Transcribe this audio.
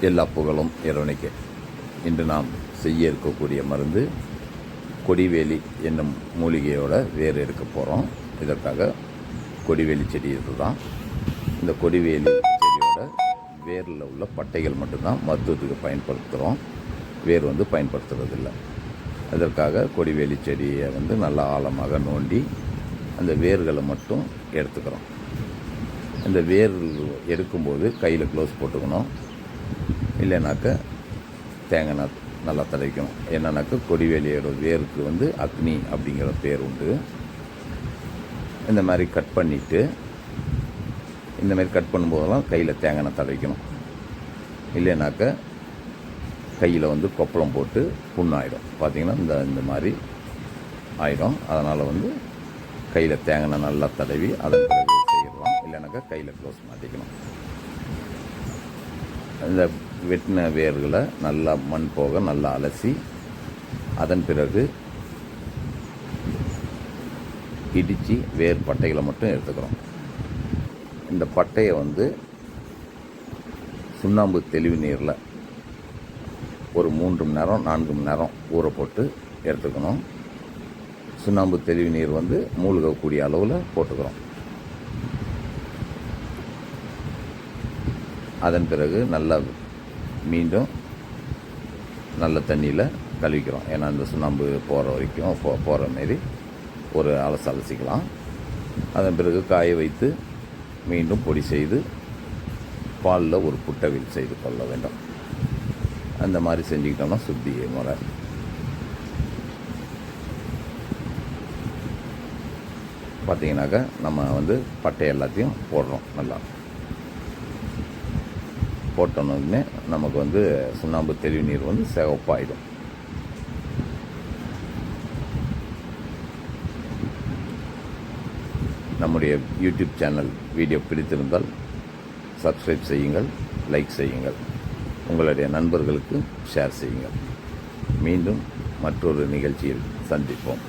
எல்லா புகழும் இறைவனுக்கு. இன்று நாம் செய்ய இருக்கக்கூடிய மருந்து கொடிவேலி என்னும் மூலிகையோட வேர் எடுக்க போகிறோம் இதற்காக கொடிவேலி செடி இதுதான். இந்த கொடிவேலி செடியோட வேரில் உள்ள பட்டைகள் மட்டும்தான் மருத்துவத்துக்கு பயன்படுத்துகிறோம் வேர் வந்து பயன்படுத்துறதில்லை. அதற்காக கொடிவேலி செடியை வந்து நல்லா ஆழமாக நோண்டி அந்த வேர்களை மட்டும் எடுத்துக்கிறோம். இந்த வேர் எடுக்கும்போது கையில் க்ளோஸ் போட்டுக்கணும். இல்லைனாக்க தேங்காய் நல்லா தடைக்கணும் என்னன்னாக்கா கொடிவேலியோட வேருக்கு வந்து அக்னி அப்படிங்கிற பேர் உண்டு. இந்த மாதிரி கட் பண்ணிவிட்டு இந்த மாதிரி கட் பண்ணும்போதெல்லாம் கையில் தேங்காய் தடைக்கணும் இல்லைனாக்கா இல்லைனாக்க கையில் வந்து கொப்பளம் போட்டு புண்ணாயிடும். பார்த்திங்கன்னா இந்த இந்த மாதிரி ஆயிடும். அதனால் வந்து கையில் தேங்காய் நல்லா தடவி அதன் செய்யலாம். இல்லைனாக்கா கையில் க்ளோஸ் மாட்டிக்கணும் இந்த வெட்டின வேர்களை நல்லா மண் போக நல்லா அலசி அதன் பிறகு இடித்து வேர் பட்டைகளை மட்டும் எடுத்துக்கிறோம். இந்த பட்டையை வந்து சுண்ணாம்பு தெளிவு நீரில் ஒரு மூன்று மணி நேரம் நான்கு மணி நேரம் ஊற போட்டு எடுத்துக்கணும். சுண்ணாம்பு தெளிவு நீர் வந்து மூழ்கக்கூடிய அளவில் போட்டுக்கிறோம். அதன் பிறகு நல்லா மீண்டும் நல்ல தண்ணியில் கழுவிக்கிறோம். ஏன்னா இந்த சுண்ணாம்பு போகிற வரைக்கும் போ போகிற மாரி ஒரு அலசு அலசிக்கலாம். அதன் பிறகு காய வைத்து மீண்டும் பொடி செய்து பாலில் ஒரு புட்டவில் செய்து கொள்ள வேண்டும். அந்த மாதிரி செஞ்சுக்கிட்டோம்னா சுத்தி முறை. பார்த்தீங்கன்னாக்கா நம்ம வந்து பட்டை எல்லாத்தையும் போடுறோம் நல்லா. போட்டோன்னே நமக்கு வந்து சுண்ணாம்பு தெளிவு நீர் வந்து சிவப்பாயிடும். நம்முடைய யூடியூப் சேனல் வீடியோ பிடித்திருந்தால் சப்ஸ்கிரைப் செய்யுங்கள் லைக் செய்யுங்கள். உங்களுடைய நண்பர்களுக்கு ஷேர் செய்யுங்கள். மீண்டும் மற்றொரு நிகழ்ச்சியில் சந்திப்போம்.